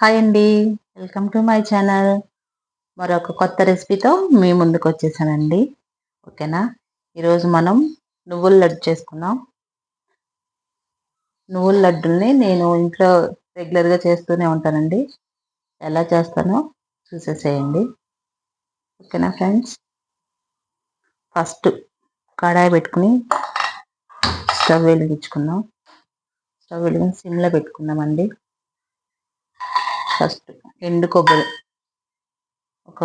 Hi అండి welcome to my channel మరొక కొత్త రెసిపీతో మీ ముందుకు వచ్చేసానండి. ఓకేనా? ఈరోజు మనం నువ్వుల లడ్డు చేసుకున్నాం నువ్వుల లడ్డుల్ని నేను ఇంట్లో రెగ్యులర్గా చేస్తూనే ఉంటానండి. ఎలా చేస్తానో చూసేసేయండి. ఓకేనా ఫ్రెండ్స్ ఫస్ట్ కడాయి పెట్టుకుని స్టవ్ వెలిగించుకుందాం. స్టవ్ వెలిగించి సిమ్లో పెట్టుకుందామండి. ఫస్ట్ ఎండు కొబ్బరి. ఒక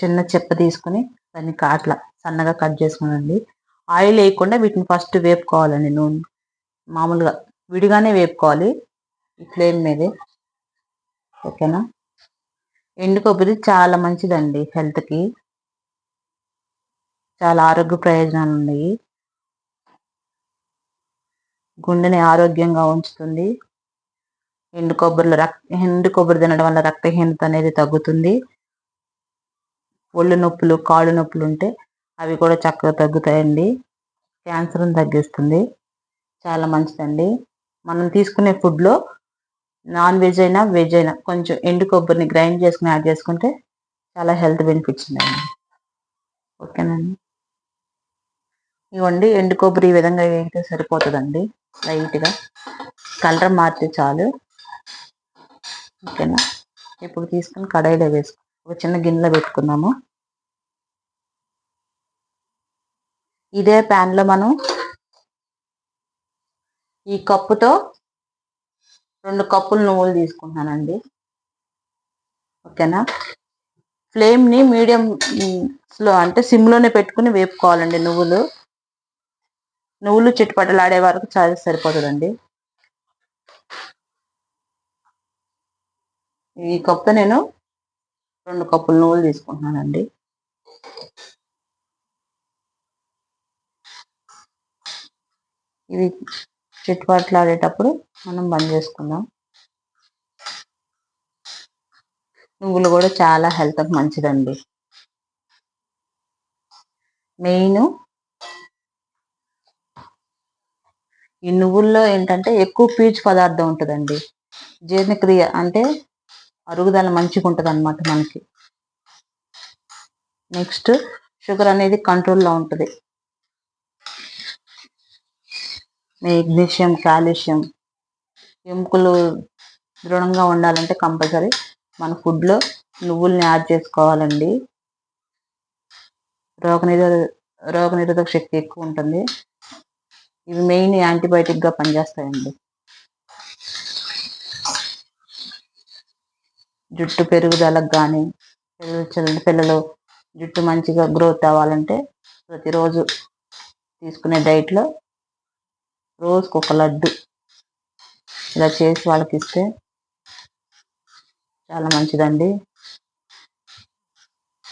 చిన్న చెప్ప తీసుకుని దాన్ని కాట్ల సన్నగా కట్ చేసుకోనండి. ఆయిల్ వేయకుండా వీటిని ఫస్ట్ వేపుకోవాలండి నూనె. మామూలుగా విడిగానే వేపుకోవాలి ఈ ఫ్లేమ్ మీదే. ఓకేనా? ఎండు కొబ్బరి చాలా మంచిదండి హెల్త్కి. చాలా ఆరోగ్య ప్రయోజనాలు ఉన్నాయి. గుండెని ఆరోగ్యంగా ఉంచుతుంది. ఎండు కొబ్బరిలో రక్త ఎండు కొబ్బరి తినడం వల్ల రక్తహీనత అనేది తగ్గుతుంది. ఒళ్ళు నొప్పులు కాళ్ళు నొప్పులు ఉంటే అవి కూడా చక్కగా తగ్గుతాయండి. క్యాన్సర్ని తగ్గిస్తుంది. చాలా మంచిదండి. మనం తీసుకునే ఫుడ్లో నాన్ వెజ్ అయినా వెజ్ అయినా కొంచెం ఎండు కొబ్బరిని గ్రైండ్ చేసుకుని యాడ్ చేసుకుంటే చాలా హెల్త్ బెనిఫిట్స్ ఉన్నాయండి. ఓకేనండి. ఇవ్వండి ఎండు కొబ్బరి ఈ విధంగా వేగితే సరిపోతుందండి. లైట్గా. కలర్ మారితే చాలు. ఓకేనా? ఇప్పుడు తీసుకుని కడాయిలో వేసుకు. ఒక చిన్న గిన్నెలో పెట్టుకున్నాము ఇదే ప్యాన్లో మనం ఈ కప్పుతో రెండు కప్పులు నువ్వులు తీసుకుంటున్నానండి. ఓకేనా? ఫ్లేమ్ని మీడియం స్లో అంటే సిమ్లోనే పెట్టుకుని వేపుకోవాలండి నువ్వులు. నువ్వులు చిట్టుపట్టలాడే వరకు చాలా సరిపోతుందండి. ఈ కప్తో నేను రెండు కప్పులు నువ్వులు తీసుకుంటున్నానండి. ఇవి చిట్టుపట్లాడేటప్పుడు మనం బంద్ చేసుకుందాం. నువ్వులు కూడా చాలా హెల్త్కి మంచిదండి. మెయిన్ ఈ నువ్వుల్లో ఏంటంటే ఎక్కువ పీచు పదార్థం ఉంటుందండి. జీర్ణక్రియ అంటే అరుగుదల మంచిగా ఉంటుంది అనమాట మనకి. నెక్స్ట్ షుగర్ అనేది కంట్రోల్లో ఉంటుంది. మెగ్నీషియం కాల్షియం ఎముకలు దృఢంగా ఉండాలంటే కంపల్సరీ మన ఫుడ్లో నువ్వుల్ని యాడ్ చేసుకోవాలండి. రోగనిరోధ రోగనిరోధక శక్తి ఎక్కువ ఉంటుంది. ఇవి మెయిన్ యాంటీబయాటిక్గా పనిచేస్తాయండి. జుట్టు పెరుగుదలకు కానీ పిల్లలు పిల్లలు జుట్టు మంచిగా గ్రోత్ అవ్వాలంటే ప్రతిరోజు తీసుకునే డైట్లో రోజుకు ఒక లడ్డు ఇలా చేసి వాళ్ళకి ఇస్తే చాలా మంచిదండి.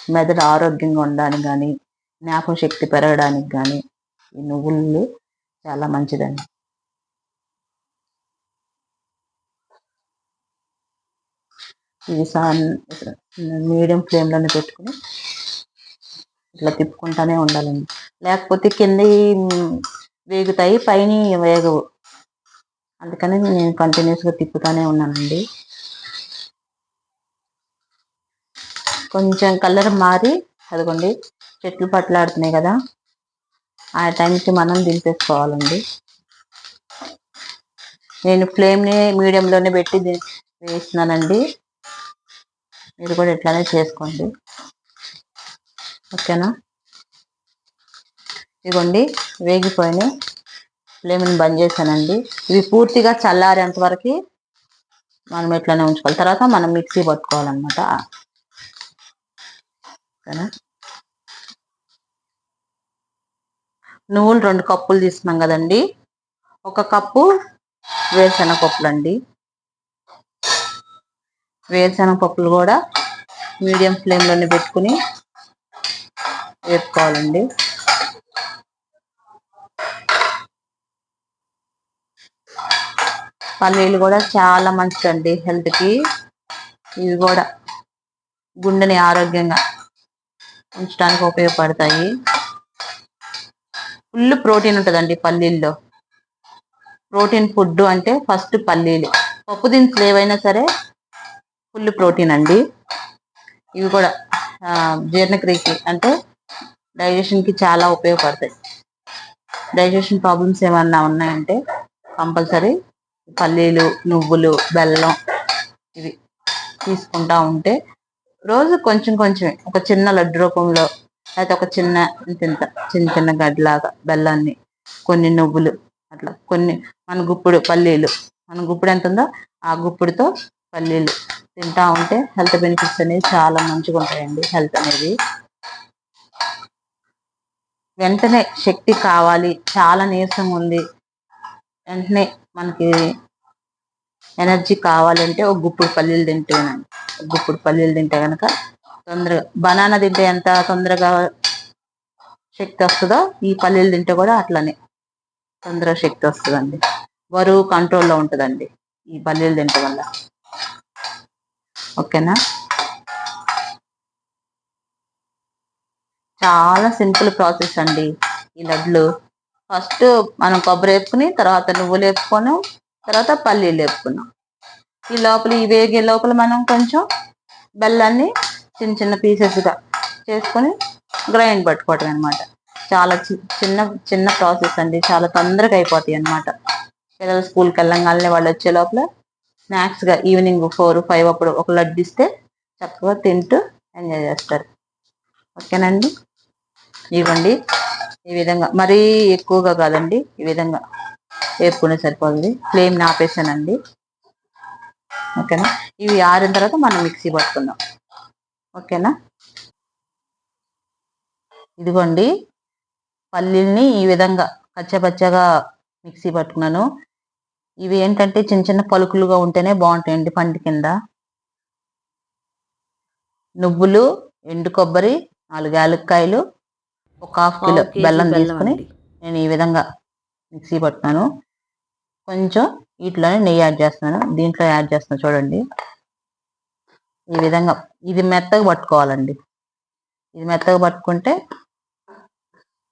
మెదడు ఆరోగ్యంగా ఉండడానికి కానీ జ్ఞాపక శక్తి పెరగడానికి కానీ ఈ నువ్వులు చాలా మంచిదండి. ఇది మీడియం ఫ్లేమ్లోనే పెట్టుకుని ఇట్లా తిప్పుకుంటానే ఉండాలండి. లేకపోతే కింద వేగుతాయి పైన వేగవు. అందుకని నేను కంటిన్యూస్గా తిప్పుతానే ఉన్నానండి. కొంచెం కలర్ మారి అదిగోండి చెట్లు పట్లాడుతున్నాయి కదా. ఆ టైంకి మనం దింపేసుకోవాలండి. నేను ఫ్లేమ్ని మీడియంలోనే పెట్టి వేస్తున్నానండి. మీరు కూడా ఇట్లానే చేసుకోండి. ఓకేనా? ఇదిగోండి వేగిపోయినాయి ఫ్లేమ్ని బంద్ చేశానండి. ఇవి పూర్తిగా చల్లారేంత వరకు మనం ఇట్లానే ఉంచుకోవాలి. తర్వాత మనం మిక్సీ పట్టుకోవాలన్నమాట. ఓకేనా? నువ్వులు రెండు కప్పులు తీసుకున్నాం కదండి. ఒక కప్పు వేరుశనగ పప్పులు అండి వేరుశనగ పప్పులు కూడా మీడియం ఫ్లేమ్లోనే పెట్టుకుని వేపుకోవాలండి. పల్లీలు కూడా చాలా మంచిదండి హెల్త్కి ఇవి కూడా గుండెని ఆరోగ్యంగా ఉంచడానికి ఉపయోగపడతాయి. ఫుల్ ప్రోటీన్ ఉంటుందండి పల్లీల్లో. ప్రోటీన్ ఫుడ్ అంటే ఫస్ట్ పల్లీలు. పప్పు దినుసులు ఏవైనా సరే ఫుల్ ప్రోటీన్ అండి. ఇవి కూడా జీర్ణక్రియకి అంటే డైజెషన్కి చాలా ఉపయోగపడతాయి. డైజెషన్ ప్రాబ్లమ్స్ ఏమన్నా ఉన్నాయంటే కంపల్సరీ పల్లీలు నువ్వులు బెల్లం ఇవి తీసుకుంటా ఉంటే రోజు కొంచెం కొంచెం ఒక చిన్న లడ్డు రూపంలో లేకపోతే ఒక చిన్న తింత చిన్న చిన్న గడ్డలాగా బెల్లాన్ని కొన్ని నువ్వులు అట్లా కొన్ని మన గుప్పుడు పల్లీలు మన గుప్పుడు ఎంత ఉందో ఆ గుప్పుడుతో పల్లీలు తింటా ఉంటే హెల్త్ బెనిఫిట్స్ అనేవి చాలా మంచిగా ఉంటాయండి హెల్త్ అనేది. వెంటనే శక్తి కావాలి చాలా నీరసం ఉంది. వెంటనే మనకి ఎనర్జీ కావాలంటే ఒక గుప్పుడు పల్లీలు తింటేనండి. ఒక గుప్పుడు పల్లీలు తింటే కనుక తొందరగా బనానా తింటే ఎంత తొందరగా శక్తి వస్తుందో ఈ పల్లీలు తింటే కూడా అట్లనే తొందరగా శక్తి వస్తుందండి. బరువు కంట్రోల్లో ఉంటుందండి ఈ పల్లీలు తింటే వల్ల. ఓకేనా? చాలా సింపుల్ ప్రాసెస్ అండి ఈ లడ్లు. ఫస్ట్ మనం కొబ్బరి వేపుకుని తర్వాత నువ్వులు వేపుకొని తర్వాత పల్లీలు వేపుకున్నాం. ఈ లోపల ఈ వేగే లోపల మనం కొంచెం బెల్లాన్ని చిన్న చిన్న పీసెస్గా చేసుకొని గ్రైండ్ పట్టుకోవటం అనమాట చాలా చిన్న చిన్న ప్రాసెస్ అండి. చాలా తొందరగా అయిపోతాయి అనమాట పిల్లలు స్కూల్కి వెళ్ళంగానే వాళ్ళు వచ్చే లోపల స్నాక్స్గా ఈవినింగ్ ఫోర్ ఫైవ్ అప్పుడు ఒక లడ్డు ఇస్తే చక్కగా తింటూ ఎంజాయ్ చేస్తారు. ఓకేనండి? ఇవ్వండి. ఈ విధంగా. మరీ ఎక్కువగా కాదండి. ఈ విధంగా వేపుకునే సరిపోతుంది. ఫ్లేమ్ ఆపేసానండి ఓకేనా? ఇవి ఆరిన తర్వాత మనం మిక్సీ పట్టుకుందాం. ఓకేనా? ఇదిగోండి. పల్లీల్ని ఈ విధంగా పచ్చపచ్చగా మిక్సీ పట్టుకున్నాను. ఇవి ఏంటంటే చిన్న చిన్న పలుకులుగా ఉంటేనే బాగుంటాయండి పంటి కింద. నువ్వులు ఎండు కొబ్బరి నాలుగు యాలక్కాయలు ఒక హాఫ్ కిలో బెల్లం తీసుకుని నేను ఈ విధంగా మిక్సీ పట్టున్నాను కొంచెం వీటిలోనే నెయ్యి యాడ్ చేస్తున్నాను. దీంట్లో యాడ్ చేస్తున్నాను చూడండి. ఈ విధంగా ఇది మెత్తగా పట్టుకోవాలండి. ఇది మెత్తగా పట్టుకుంటే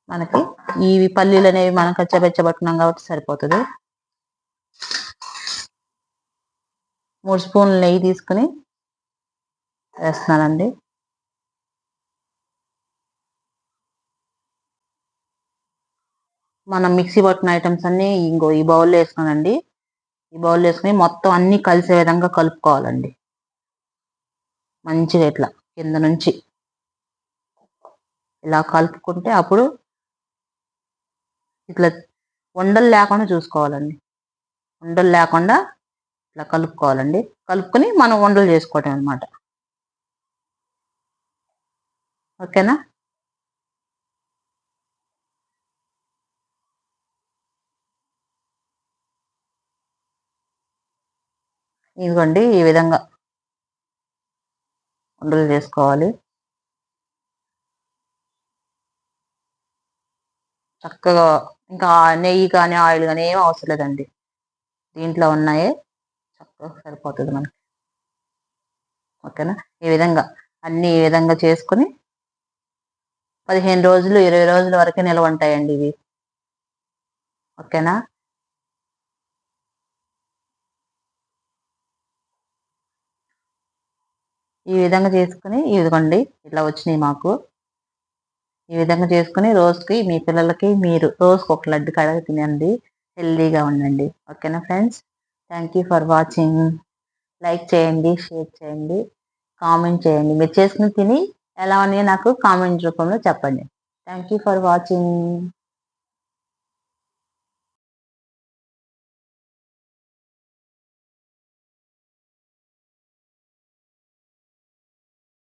మనకి ఈ పల్లీలు అనేవి మనం కచ్చబెచ్చ పట్టుకున్నాం కాబట్టి సరిపోతుంది. మూడు స్పూన్లు నెయ్యి తీసుకుని వేస్తున్నానండి. మనం మిక్సీ పట్టిన ఐటమ్స్ అన్ని ఇంకో ఈ బౌల్లో వేసుకున్నానండి ఈ బౌల్లో వేసుకుని మొత్తం అన్ని కలిసే విధంగా కలుపుకోవాలండి. మంచిగా ఇట్లా కింద నుంచి ఇలా కలుపుకుంటే అప్పుడు ఇట్లా ఉండలు లేకుండా చూసుకోవాలండి. ఉండలు లేకుండా ఇట్లా కలుపుకోవాలండి. కలుపుకొని మనం వండలు చేసుకోవటం అనమాట ఓకేనా? ఇదిగోండి ఈ విధంగా వండలు చేసుకోవాలి. చక్కగా ఇంకా నెయ్యి కానీ ఆయిల్ కానీ ఏం అవసరం లేదండి. దీంట్లో ఉన్నాయే. సరిపోతుంది మనకి. ఓకేనా? ఈ విధంగా అన్ని ఈ విధంగా చేసుకుని పదిహేను రోజులు ఇరవై రోజుల వరకు నిల్వ ఉంటాయండి ఇవి. ఓకేనా? ఈ విధంగా చేసుకుని ఇదిగోండి ఇట్లా వచ్చినాయి మాకు. ఈ విధంగా చేసుకుని రోజుకి మీ పిల్లలకి మీరు రోజుకి ఒక లడ్డు కడగ తినండి హెల్దీగా ఉండండి. ఓకేనా friends? Thank you for watching like చేయండి షేర్ చేయండి కామెంట్ చేయండి. మీరు చేసుకుని తిని ఎలా ఉన్నాయో నాకు కామెంట్ రూపంలో చెప్పండి. Thank you for watching